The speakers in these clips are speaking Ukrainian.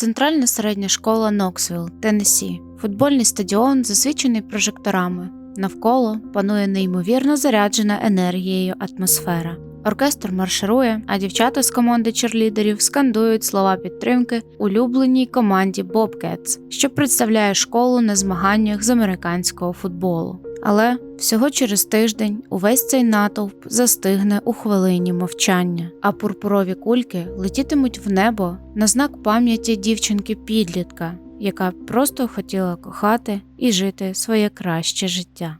Центральна середня школа Ноксвілл, Теннессі. Футбольний стадіон засвічений прожекторами. Навколо панує неймовірно заряджена енергією атмосфера. Оркестр марширує, а дівчата з команди черлідерів скандують слова підтримки улюбленій команді Bobcats, що представляє школу на змаганнях з американського футболу. Але всього через тиждень увесь цей натовп застигне у хвилині мовчання, а пурпурові кульки летітимуть в небо на знак пам'яті дівчинки-підлітка, яка просто хотіла кохати і жити своє краще життя.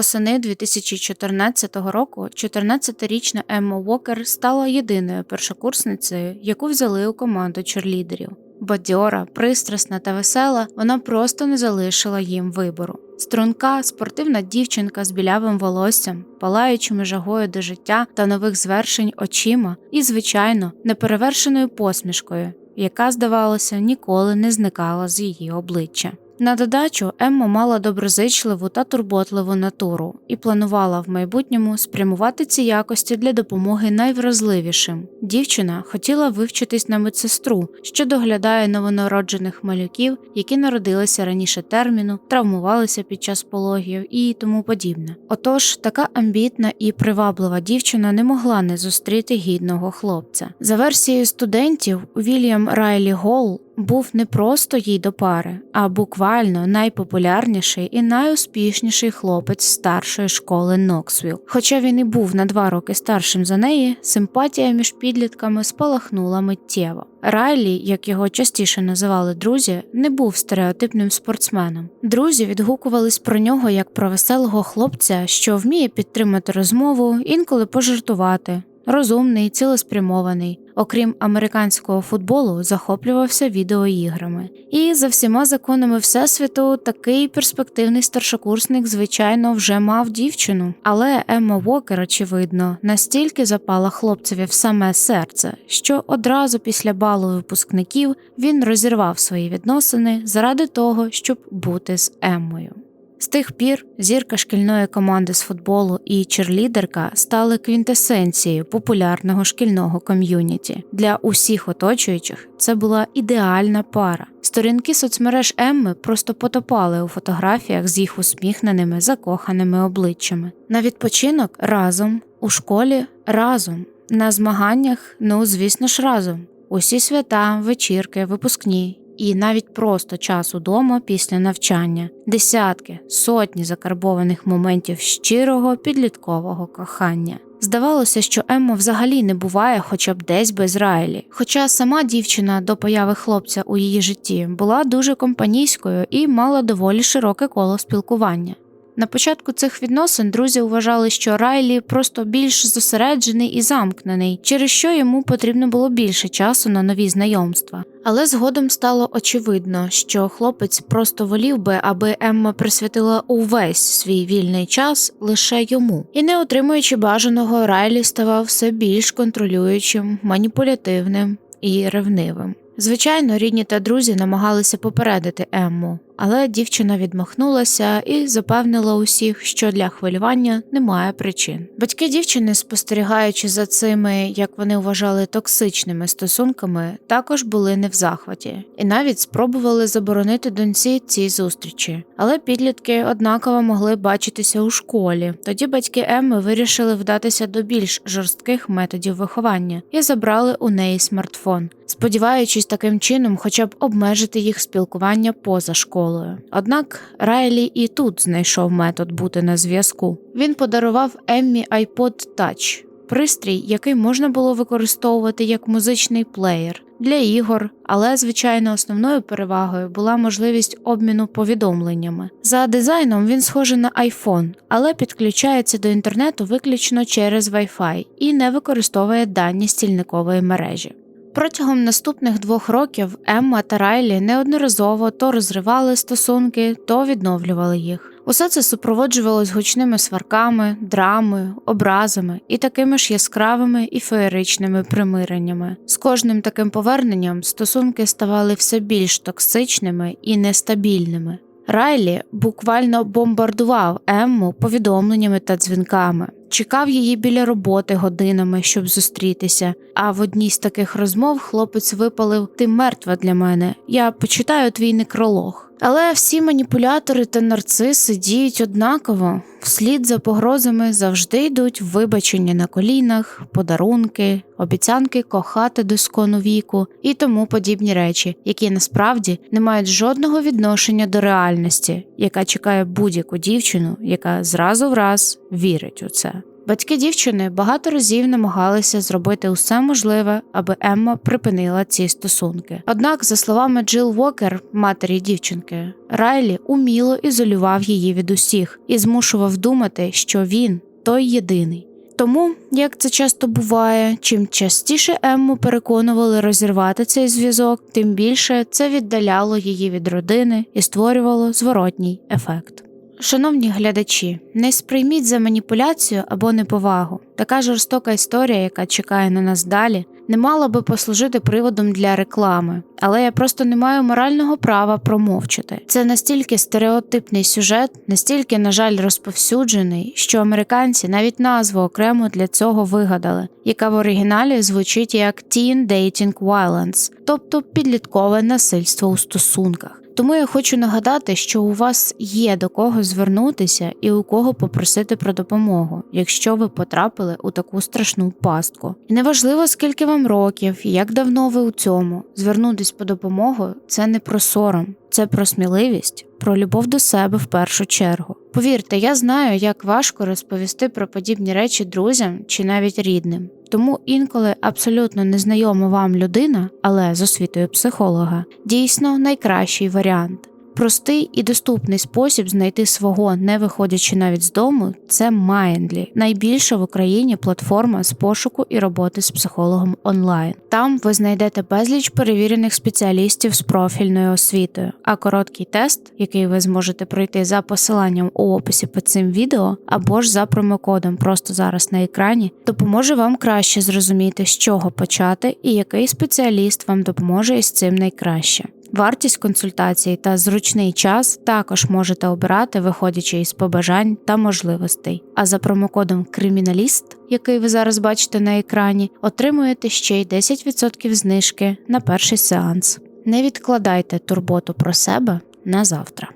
Восени 2014 року 14-річна Емма Уокер стала єдиною першокурсницею, яку взяли у команду черлідерів. Бадьора, пристрасна та весела, вона просто не залишила їм вибору. Струнка, спортивна дівчинка з білявим волоссям, палаючими жагою до життя та нових звершень очима і, звичайно, неперевершеною посмішкою, яка, здавалося, ніколи не зникала з її обличчя. На додачу Емма мала доброзичливу та турботливу натуру і планувала в майбутньому спрямувати ці якості для допомоги найвразливішим. Дівчина хотіла вивчитись на медсестру, що доглядає новонароджених малюків, які народилися раніше терміну, травмувалися під час пологів і тому подібне. Отож, така амбітна і приваблива дівчина не могла не зустріти гідного хлопця. За версією студентів, Вільям Райлі Голл був не просто їй до пари, а буквально найпопулярніший і найуспішніший хлопець старшої школи Ноксвіл. Хоча він і був на два роки старшим за неї, симпатія між підлітками спалахнула миттєво. Райлі, як його частіше називали друзі, не був стереотипним спортсменом. Друзі відгукувались про нього як про веселого хлопця, що вміє підтримати розмову, інколи пожартувати. Розумний, цілеспрямований, окрім американського футболу, захоплювався відеоіграми. І за всіма законами всесвіту такий перспективний старшокурсник, звичайно, вже мав дівчину. Але Емма Вокер, очевидно, настільки запала хлопцеві в саме серце, що одразу після балу випускників він розірвав свої відносини заради того, щоб бути з Еммою. З тих пір зірка шкільної команди з футболу і черлідерка стали квінтесенцією популярного шкільного ком'юніті. Для усіх оточуючих це була ідеальна пара. Сторінки соцмереж Емми просто потопали у фотографіях з їх усміхненими, закоханими обличчями. На відпочинок разом, у школі разом, на змаганнях, ну звісно ж, разом. Усі свята, вечірки, випускні і навіть просто час удома після навчання, десятки, сотні закарбованих моментів щирого підліткового кохання. Здавалося, що Емма взагалі не буває хоча б десь без Райлі. Хоча сама дівчина до появи хлопця у її житті була дуже компанійською і мала доволі широке коло спілкування. На початку цих відносин друзі вважали, що Райлі просто більш зосереджений і замкнений, через що йому потрібно було більше часу на нові знайомства. Але згодом стало очевидно, що хлопець просто волів би, аби Емма присвятила увесь свій вільний час лише йому, і не отримуючи бажаного, Райлі ставав все більш контролюючим, маніпулятивним і ревнивим. Звичайно, рідні та друзі намагалися попередити Емму, але дівчина відмахнулася і запевнила усіх, що для хвилювання немає причин. Батьки дівчини, спостерігаючи за цими, як вони вважали, токсичними стосунками, також були не в захваті і навіть спробували заборонити доньці ці зустрічі. Але підлітки однаково могли бачитися у школі. Тоді батьки Емми вирішили вдатися до більш жорстких методів виховання і забрали у неї смартфон, сподіваючись таким чином, хоча б обмежити їх спілкування поза школою. Однак Райлі і тут знайшов метод бути на зв'язку. Він подарував Еммі iPod Touch, пристрій, який можна було використовувати як музичний плеєр для ігор, але, звичайно, основною перевагою була можливість обміну повідомленнями. За дизайном він схожий на iPhone, але підключається до інтернету виключно через Wi-Fi і не використовує дані стільникової мережі. Протягом наступних двох років Емма та Райлі неодноразово то розривали стосунки, то відновлювали їх. Усе це супроводжувалось гучними сварками, драмою, образами і такими ж яскравими і феєричними примиреннями. З кожним таким поверненням стосунки ставали все більш токсичними і нестабільними. Райлі буквально бомбардував Емму повідомленнями та дзвінками, чекав її біля роботи годинами, щоб зустрітися. А в одній з таких розмов хлопець випалив Ти мертва для мене. Я почитаю твій некролог. Але всі маніпулятори та нарциси діють однаково. Вслід за погрозами завжди йдуть вибачення на колінах, подарунки, обіцянки кохати до скону віку і тому подібні речі, які насправді не мають жодного відношення до реальності, яка чекає будь-яку дівчину, яка зразу в раз вірить у це. Батьки дівчини багато разів намагалися зробити усе можливе, аби Емма припинила ці стосунки. Однак, за словами Джил Вокер, матері дівчинки, Райлі уміло ізолював її від усіх і змушував думати, що він той єдиний. Тому, як це часто буває, чим частіше Емму переконували розірвати цей зв'язок, тим більше це віддаляло її від родини і створювало зворотній ефект. Шановні глядачі, не сприйміть за маніпуляцію або неповагу. Така жорстока історія, яка чекає на нас далі, не мала би послужити приводом для реклами, але я просто не маю морального права промовчати. Це настільки стереотипний сюжет, настільки, на жаль, розповсюджений, що американці навіть назву окремо для цього вигадали, яка в оригіналі звучить як Teen Dating Violence, тобто підліткове насильство у стосунках. Тому я хочу нагадати, що у вас є до кого звернутися і у кого попросити про допомогу, якщо ви потрапили у таку страшну пастку. І неважливо, скільки вам років як давно ви у цьому, звернутись по допомогу це не про сором, це про сміливість, про любов до себе в першу чергу. Повірте, я знаю, як важко розповісти про подібні речі друзям чи навіть рідним. Тому інколи абсолютно незнайома вам людина, але з освітою психолога, дійсно найкращий варіант. Простий і доступний спосіб знайти свого, не виходячи навіть з дому, це Mindly, найбільша в Україні платформа з пошуку і роботи з психологом онлайн. Там ви знайдете безліч перевірених спеціалістів з профільною освітою, а короткий тест, який ви зможете пройти за посиланням у описі під цим відео, або ж за промокодом просто зараз на екрані, допоможе вам краще зрозуміти, з чого почати і який спеціаліст вам допоможе із цим найкраще. Вартість консультацій та зручний час також можете обирати, виходячи із побажань та можливостей. А за промокодом Криміналіст, який ви зараз бачите на екрані, отримуєте ще й 10% знижки на перший сеанс. Не відкладайте турботу про себе на завтра.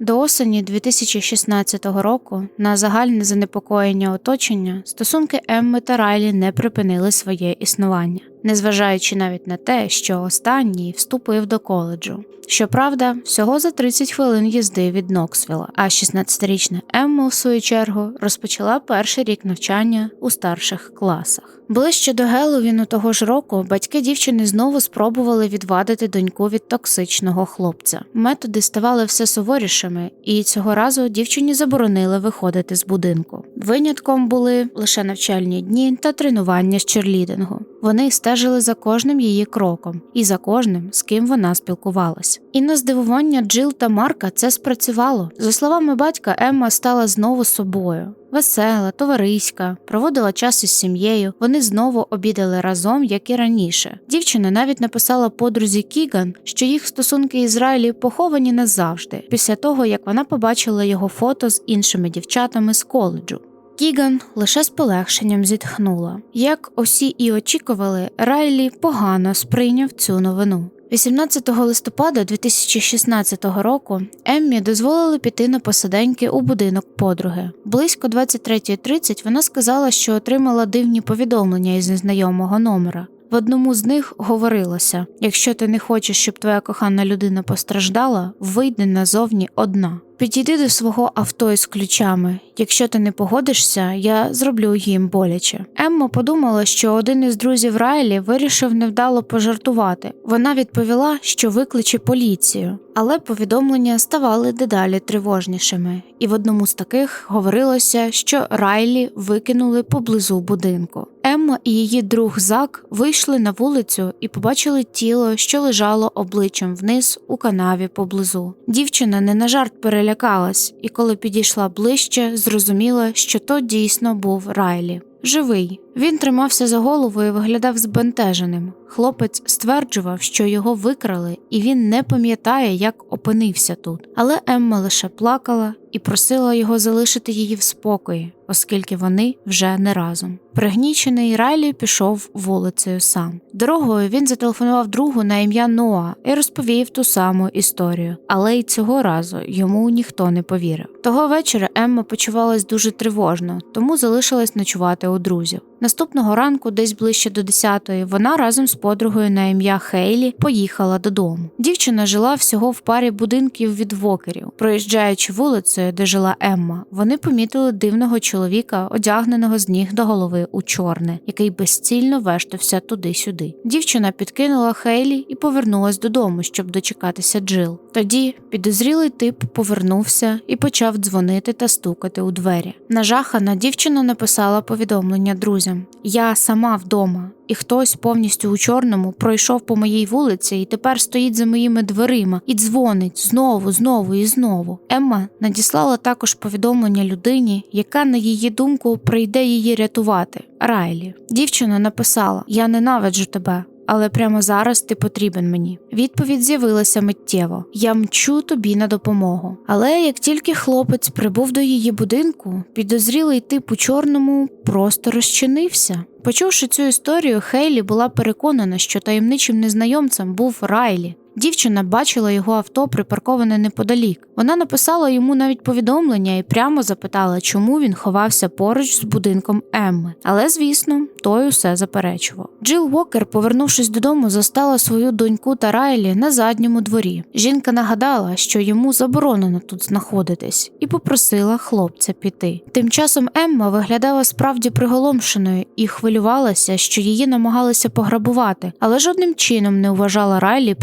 До осені 2016 року на загальне занепокоєння оточення стосунки Емми та Райлі не припинили своє існування, незважаючи навіть на те, що останній вступив до коледжу. Щоправда, всього за 30 хвилин їзди від Ноксвіла, а 16-річна Емма, в свою чергу, розпочала перший рік навчання у старших класах. Ближче до Геловіну того ж року батьки дівчини знову спробували відвадити доньку від токсичного хлопця. Методи ставали все суворішими, і цього разу дівчині заборонили виходити з будинку. Винятком були лише навчальні дні та тренування з черлідингу. Вони стежили за кожним її кроком і за кожним, з ким вона спілкувалась. І на здивування Джил та Марка це спрацювало. За словами батька, Емма стала знову собою. Весела, товариська, проводила час із сім'єю. Вони знову обідали разом, як і раніше. Дівчина навіть написала подрузі Кіган, що їх стосунки Ізраїлі поховані назавжди, після того як вона побачила його фото з іншими дівчатами з коледжу. Кіган лише з полегшенням зітхнула. Як усі і очікували, Райлі погано сприйняв цю новину. 18 листопада 2016 року Еммі дозволили піти на посиденьки у будинок подруги. Близько 23.30 вона сказала, що отримала дивні повідомлення із незнайомого номера. В одному з них говорилося: якщо ти не хочеш, щоб твоя кохана людина постраждала, вийди назовні одна. Підійди до свого авто із ключами. Якщо ти не погодишся, я зроблю їм боляче. Емма подумала, що один із друзів Райлі вирішив невдало пожартувати. Вона відповіла, що викличе поліцію, але повідомлення ставали дедалі тривожнішими, і в одному з таких говорилося, що Райлі викинули поблизу будинку. Емма і її друг Зак вийшли на вулицю і побачили тіло, що лежало обличчям вниз у канаві поблизу. Дівчина не на жарт перелякалась, і коли підійшла ближче, зрозуміла, що то дійсно був Райлі. Живий. Він тримався за голову і виглядав збентеженим. Хлопець стверджував, що його викрали, і він не пам'ятає, як опинився тут. Але Емма лише плакала і просила його залишити її в спокої, оскільки вони вже не разом. Пригнічений Райлі пішов вулицею сам. Дорогою він зателефонував другу на ім'я Ноа і розповів ту саму історію, але й цього разу йому ніхто не повірив. Того вечора Емма почувалась дуже тривожно, тому залишилась ночувати у друзів. Наступного ранку, десь ближче до 10-ї, вона разом з подругою на ім'я Хейлі поїхала додому. Дівчина жила всього в парі будинків від вокерів. Проїжджаючи вулицею, де жила Емма, вони помітили дивного чоловіка, одягненого з ніг до голови у чорне, який безцільно вештався туди-сюди. Дівчина підкинула Хейлі і повернулась додому, щоб дочекатися Джил. Тоді підозрілий тип повернувся і почав дзвонити та стукати у двері. Нажахана дівчина написала повідомлення друзям: Я сама вдома. І хтось повністю у чорному пройшов по моїй вулиці і тепер стоїть за моїми дверима і дзвонить знову, знову і знову. Емма надіслала також повідомлення людині, яка, на її думку, прийде її рятувати. Райлі. Дівчина написала: Я ненавиджу тебе. Але прямо зараз ти потрібен мені. Відповідь з'явилася миттєво: я мчу тобі на допомогу. Але як тільки хлопець прибув до її будинку, підозрілий тип у чорному просто розчинився. Почувши цю історію, Хейлі була переконана, що таємничим незнайомцем був Райлі. Дівчина бачила його авто припарковане неподалік. Вона написала йому навіть повідомлення і прямо запитала, чому він ховався поруч з будинком Емми. Але, звісно, той усе заперечував. Джил Уокер, повернувшись додому, застала свою доньку та Райлі на задньому дворі. Жінка нагадала, що йому заборонено тут знаходитись, і попросила хлопця піти. Тим часом Емма виглядала справді приголомшеною і хвилювалася, що її намагалися пограбувати, але жодним чином не вважала Райлі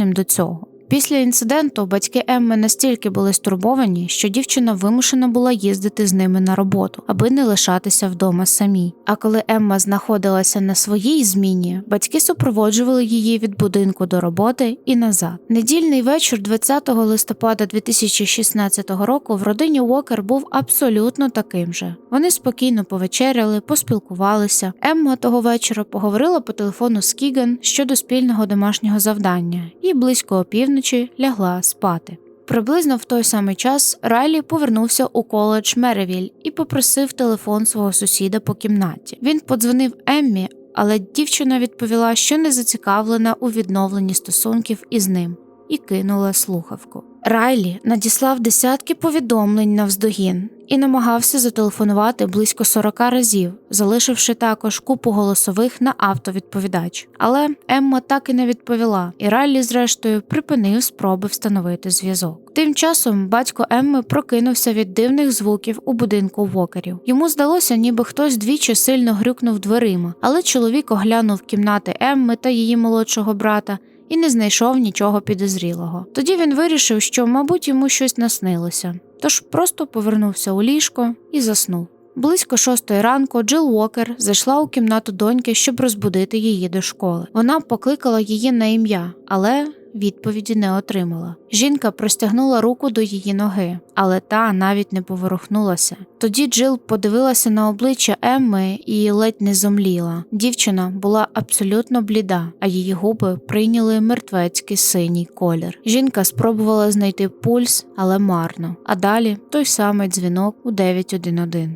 причетним до цього. Після інциденту батьки Емми настільки були стурбовані, що дівчина вимушена була їздити з ними на роботу, аби не лишатися вдома самій. А коли Емма знаходилася на своїй зміні, батьки супроводжували її від будинку до роботи і назад. Недільний вечір 20 листопада 2016 року в родині Уокер був абсолютно таким же. Вони спокійно повечеряли, поспілкувалися. Емма того вечора поговорила по телефону з Кіган щодо спільного домашнього завдання і близько опівночі лягла спати. Приблизно в той самий час Райлі повернувся у коледж Меревіль і попросив телефон свого сусіда по кімнаті. Він подзвонив Еммі, але дівчина відповіла, що не зацікавлена у відновленні стосунків із ним, і кинула слухавку. Райлі надіслав десятки повідомлень навздогін і намагався зателефонувати близько 40 разів, залишивши також купу голосових на автовідповідач. Але Емма так і не відповіла, і Райлі, зрештою, припинив спроби встановити зв'язок. Тим часом батько Емми прокинувся від дивних звуків у будинку Вокерів. Йому здалося, ніби хтось двічі сильно грюкнув дверима, але чоловік оглянув кімнати Емми та її молодшого брата і не знайшов нічого підозрілого. Тоді він вирішив, що, мабуть, йому щось наснилося, тож просто повернувся у ліжко і заснув. Близько шостої ранку Джил Уокер зайшла у кімнату доньки, щоб розбудити її до школи. Вона покликала її на ім'я, але відповіді не отримала. Жінка простягнула руку до її ноги, але та навіть не поворухнулася. Тоді Джил подивилася на обличчя Емми і ледь не зомліла. Дівчина була абсолютно бліда, а її губи прийняли мертвецький синій колір. Жінка спробувала знайти пульс, але марно. А далі той самий дзвінок у 911.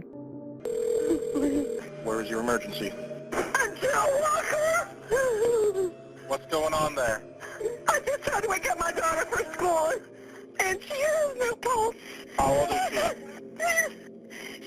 Where is your emergency? What's going on there? I tried to wake up my daughter for school, and she has no pulse. How old is she?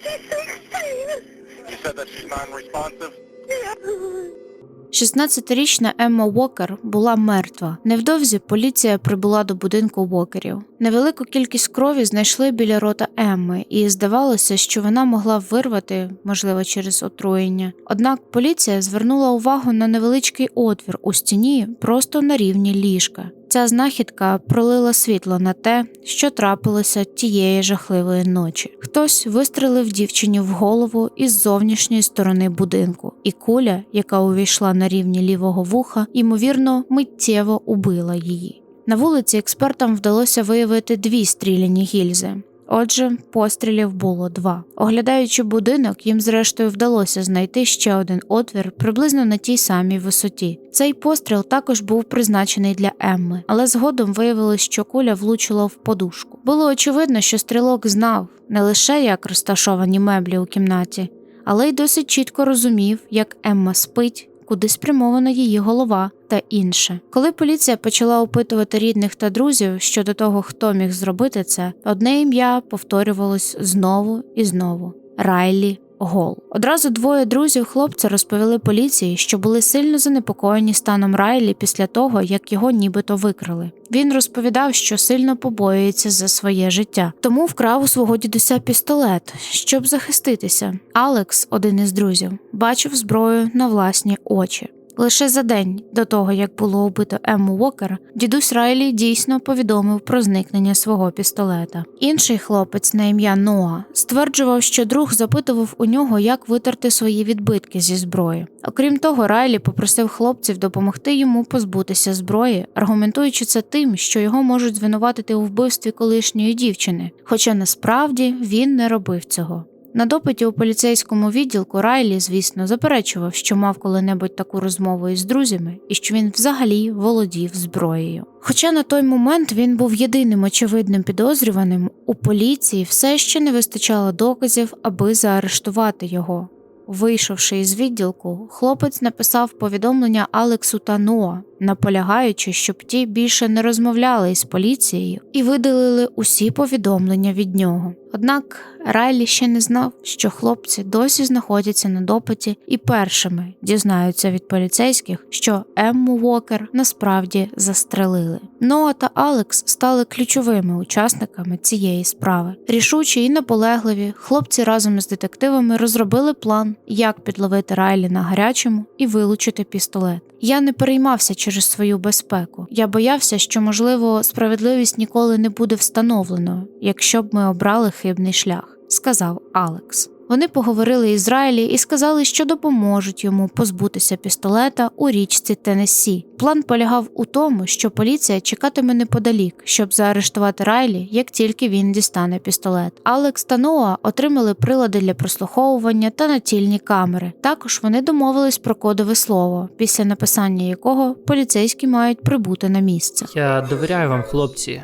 She's 16. You said that she's non-responsive? Yeah. 16-річна Емма Уокер була мертва. Невдовзі поліція прибула до будинку Уокерів. Невелику кількість крові знайшли біля рота Емми, і здавалося, що вона могла вирвати, можливо, через отруєння. Однак поліція звернула увагу на невеличкий отвір у стіні просто на рівні ліжка. Ця знахідка пролила світло на те, що трапилося тієї жахливої ночі. Хтось вистрелив дівчині в голову із зовнішньої сторони будинку, і куля, яка увійшла на рівні лівого вуха, ймовірно, миттєво убила її. На вулиці експертам вдалося виявити дві стріляні гільзи. Отже, пострілів було два. Оглядаючи будинок, їм зрештою вдалося знайти ще один отвір приблизно на тій самій висоті. Цей постріл також був призначений для Емми, але згодом виявилось, що куля влучила в подушку. Було очевидно, що стрілок знав не лише як розташовані меблі у кімнаті, але й досить чітко розумів, як Емма спить, куди спрямована її голова та інше. Коли поліція почала опитувати рідних та друзів щодо того, хто міг зробити це, одне ім'я повторювалось знову і знову Райлі. Гол одразу двоє друзів хлопця розповіли поліції, що були сильно занепокоєні станом Райлі після того, як його нібито викрали. Він розповідав, що сильно побоюється за своє життя, тому вкрав у свого дідуся пістолет, щоб захиститися. Алекс, один із друзів, бачив зброю на власні очі. Лише за день до того, як було убито Емму Уокер, дідусь Райлі дійсно повідомив про зникнення свого пістолета. Інший хлопець на ім'я Ноа стверджував, що друг запитував у нього, як витерти свої відбитки зі зброї. Окрім того, Райлі попросив хлопців допомогти йому позбутися зброї, аргументуючи це тим, що його можуть звинуватити у вбивстві колишньої дівчини, хоча насправді він не робив цього. На допиті у поліцейському відділку Райлі, звісно, заперечував, що мав коли-небудь таку розмову із друзями і що він взагалі володів зброєю. Хоча на той момент він був єдиним очевидним підозрюваним, у поліції все ще не вистачало доказів, аби заарештувати його. Вийшовши із відділку, хлопець написав повідомлення Алексу та Ноа, наполягаючи, щоб ті більше не розмовляли із поліцією і видалили усі повідомлення від нього. Однак Райлі ще не знав, що хлопці досі знаходяться на допиті і першими дізнаються від поліцейських, що Емму Уокер насправді застрелили. Ноа та Алекс стали ключовими учасниками цієї справи. Рішучі і наполегливі, хлопці разом із детективами розробили план, як підловити Райлі на гарячому і вилучити пістолет. Я не переймався через свою безпеку. Я боявся, що, можливо, справедливість ніколи не буде встановленою, якщо б ми обрали хибний шлях, сказав Алекс. Вони поговорили із Райлі і сказали, що допоможуть йому позбутися пістолета у річці Теннессі. План полягав у тому, що поліція чекатиме неподалік, щоб заарештувати Райлі, як тільки він дістане пістолет. Алекс та Ноа отримали прилади для прослуховування та натільні камери. Також вони домовились про кодове слово, після написання якого поліцейські мають прибути на місце. Я довіряю вам, хлопці,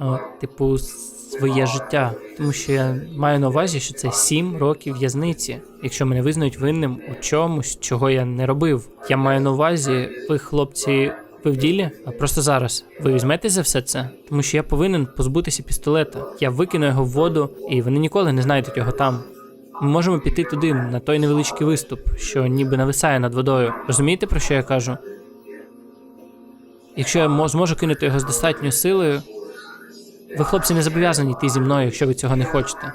О, типу, своє життя, тому що я маю на увазі, що це сім років в'язниці, якщо мене визнають винним у чомусь, чого я не робив. Я маю на увазі, ви, хлопці, ви в ділі, а просто зараз. Ви візьмете за все це, тому що я повинен позбутися пістолета. Я викину його в воду, і вони ніколи не знайдуть його там. Ми можемо піти туди, на той невеличкий виступ, що ніби нависає над водою. Розумієте, про що я кажу? Якщо я зможу кинути його з достатньою силою, ви, хлопці, не зобов'язані йти зі мною, якщо ви цього не хочете.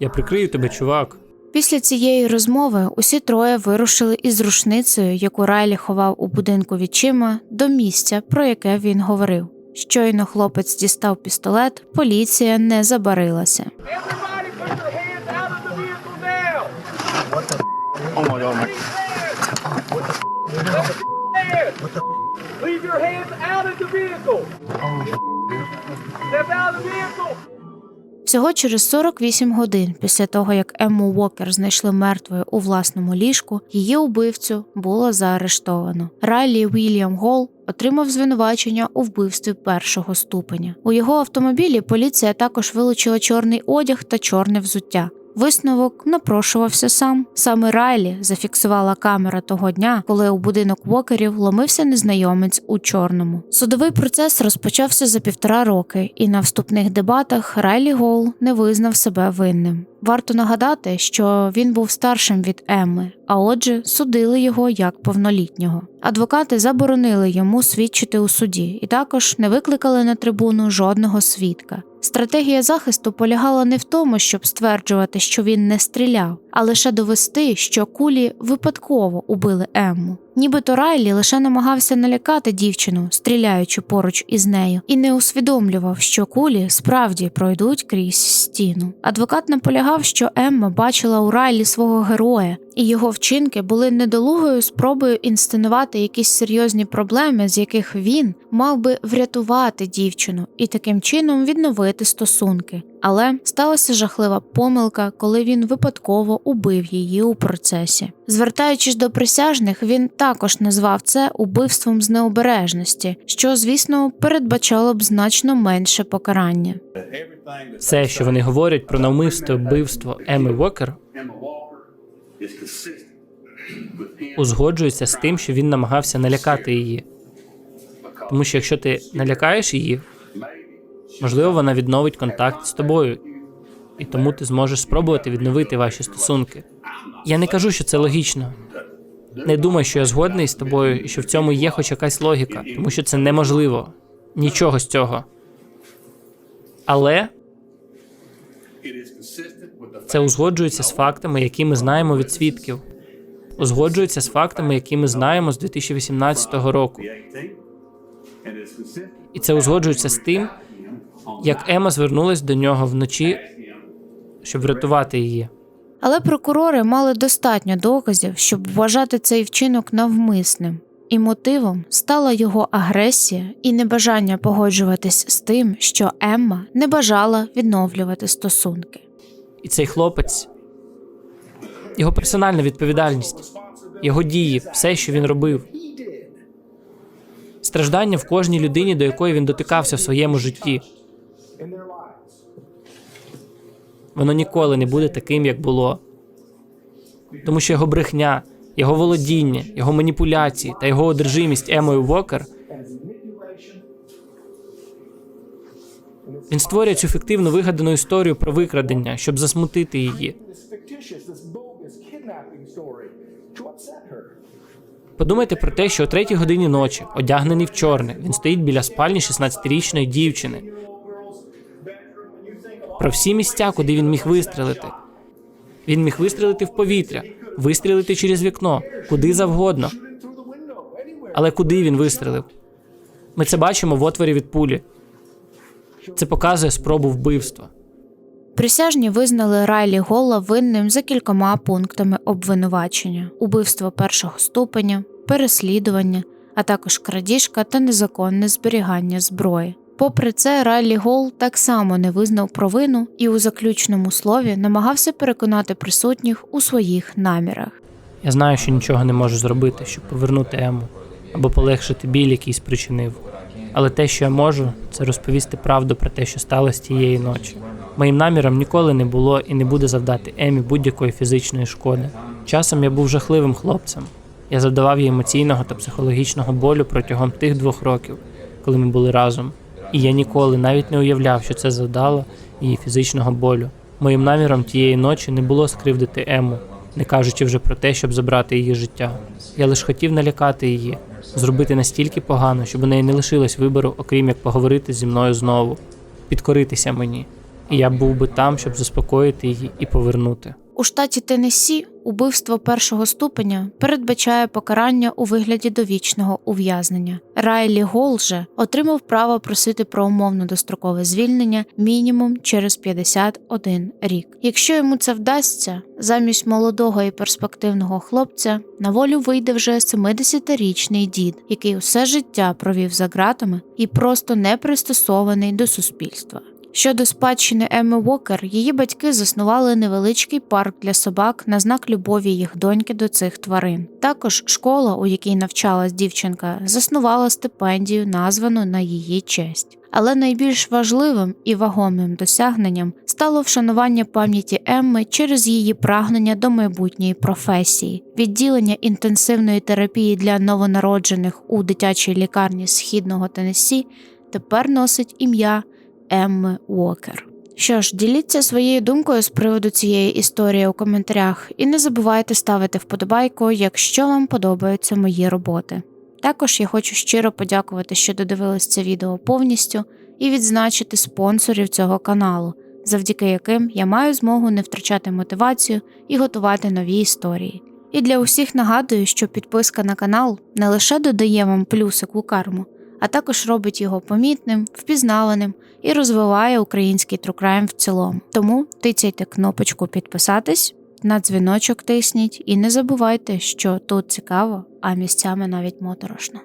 Я прикрию тебе, чувак. Після цієї розмови усі троє вирушили із рушницею, яку Райлі ховав у будинку відчима, до місця, про яке він говорив. Щойно хлопець дістав пістолет, поліція не забарилася. Oh my god, man. Hands. Leave your hands out of the vehicle. Step out of the vehicle. Всього через 48 годин після того, як Емму Уокер знайшли мертвою у власному ліжку, її убивцю було заарештовано. Райлі Вільям Гол отримав звинувачення у вбивстві першого ступеня. У його автомобілі поліція також вилучила чорний одяг та чорне взуття. Висновок напрошувався сам. Саме Райлі зафіксувала камера того дня, коли у будинок Вокерів ломився незнайомець у чорному. Судовий процес розпочався за півтора роки, і на вступних дебатах Райлі Гол не визнав себе винним. Варто нагадати, що він був старшим від Емми, а отже, судили його як повнолітнього. Адвокати заборонили йому свідчити у суді і також не викликали на трибуну жодного свідка. Стратегія захисту полягала не в тому, щоб стверджувати, що він не стріляв, а лише довести, що кулі випадково убили Емму. Нібито Райлі лише намагався налякати дівчину, стріляючи поруч із нею, і не усвідомлював, що кулі справді пройдуть крізь стіну. Адвокат наполягав, що Емма бачила у Райлі свого героя, і його вчинки були недолугою спробою інсценувати якісь серйозні проблеми, з яких він мав би врятувати дівчину і таким чином відновити стосунки. Але сталася жахлива помилка, коли він випадково убив її у процесі. Звертаючись до присяжних, він також назвав це убивством з необережності, що, звісно, передбачало б значно менше покарання. Все, що вони говорять про навмисне вбивство Еми Уокер, узгоджується з тим, що він намагався налякати її. Тому що якщо ти налякаєш її, можливо, вона відновить контакт з тобою, і тому ти зможеш спробувати відновити ваші стосунки. Я не кажу, що це логічно. Не думай, що я згодний з тобою і що в цьому є хоч якась логіка, тому що це неможливо. Нічого з цього. Але це узгоджується з фактами, які ми знаємо від свідків. Узгоджується з фактами, які ми знаємо з 2018 року. І це узгоджується з тим, як Ема звернулась до нього вночі, щоб врятувати її. Але прокурори мали достатньо доказів, щоб вважати цей вчинок навмисним, і мотивом стала його агресія і небажання погоджуватись з тим, що Емма не бажала відновлювати стосунки. І цей хлопець, його персональна відповідальність, його дії, все, що він робив. Страждання в кожній людині, до якої він дотикався в своєму житті. Воно ніколи не буде таким, як було. Тому що його брехня, його володіння, його маніпуляції та його одержимість Емою Вокер він створює цю фіктивну вигадану історію про викрадення, щоб засмутити її. Подумайте про те, що о третій годині ночі, одягнений в чорне, він стоїть біля спальні 16-річної дівчини. Про всі місця, куди він міг вистрелити. Він міг вистрелити в повітря, вистрелити через вікно, куди завгодно. Але куди він вистрелив? Ми це бачимо в отворі від пулі. Це показує спробу вбивства. Присяжні визнали Райлі Голла винним за кількома пунктами обвинувачення: убивство першого ступеня, переслідування, а також крадіжка та незаконне зберігання зброї. Попри це, Райлі Гол так само не визнав провину і у заключному слові намагався переконати присутніх у своїх намірах. Я знаю, що нічого не можу зробити, щоб повернути Ему або полегшити біль, який спричинив. Але те, що я можу, це розповісти правду про те, що сталося тієї ночі. Моїм наміром ніколи не було і не буде завдати Емі будь-якої фізичної шкоди. Часом я був жахливим хлопцем. Я завдавав їй емоційного та психологічного болю протягом тих двох років, коли ми були разом. І я ніколи навіть не уявляв, що це завдало їй фізичного болю. Моїм наміром тієї ночі не було скривдити Ему, не кажучи вже про те, щоб забрати її життя. Я лише хотів налякати її, зробити настільки погано, щоб у неї не лишилось вибору, окрім як поговорити зі мною знову, підкоритися мені. І я був би там, щоб заспокоїти її і повернути. У штаті Теннессі убивство першого ступеня передбачає покарання у вигляді довічного ув'язнення. Райлі Гол же отримав право просити про умовно дострокове звільнення мінімум через 51 рік. Якщо йому це вдасться, замість молодого і перспективного хлопця на волю вийде вже 70-річний дід, який усе життя провів за ґратами і просто не пристосований до суспільства. Щодо спадщини Емми Уокер, її батьки заснували невеличкий парк для собак на знак любові їх доньки до цих тварин. Також школа, у якій навчалась дівчинка, заснувала стипендію, названу на її честь. Але найбільш важливим і вагомим досягненням стало вшанування пам'яті Емми через її прагнення до майбутньої професії, відділення інтенсивної терапії для новонароджених у дитячій лікарні східного Теннессі тепер носить ім'я Емми Уокер. Що ж, діліться своєю думкою з приводу цієї історії у коментарях, і не забувайте ставити вподобайку, якщо вам подобаються мої роботи. Також я хочу щиро подякувати, що додивились це відео повністю, і відзначити спонсорів цього каналу, завдяки яким я маю змогу не втрачати мотивацію і готувати нові історії. І для усіх нагадую, що підписка на канал не лише додає вам плюсик у карму, а також робить його помітним, впізнаваним і розвиває український трукрайм в цілому. Тому тицяйте кнопочку підписатись, на дзвіночок тисніть і не забувайте, що тут цікаво, а місцями навіть моторошно.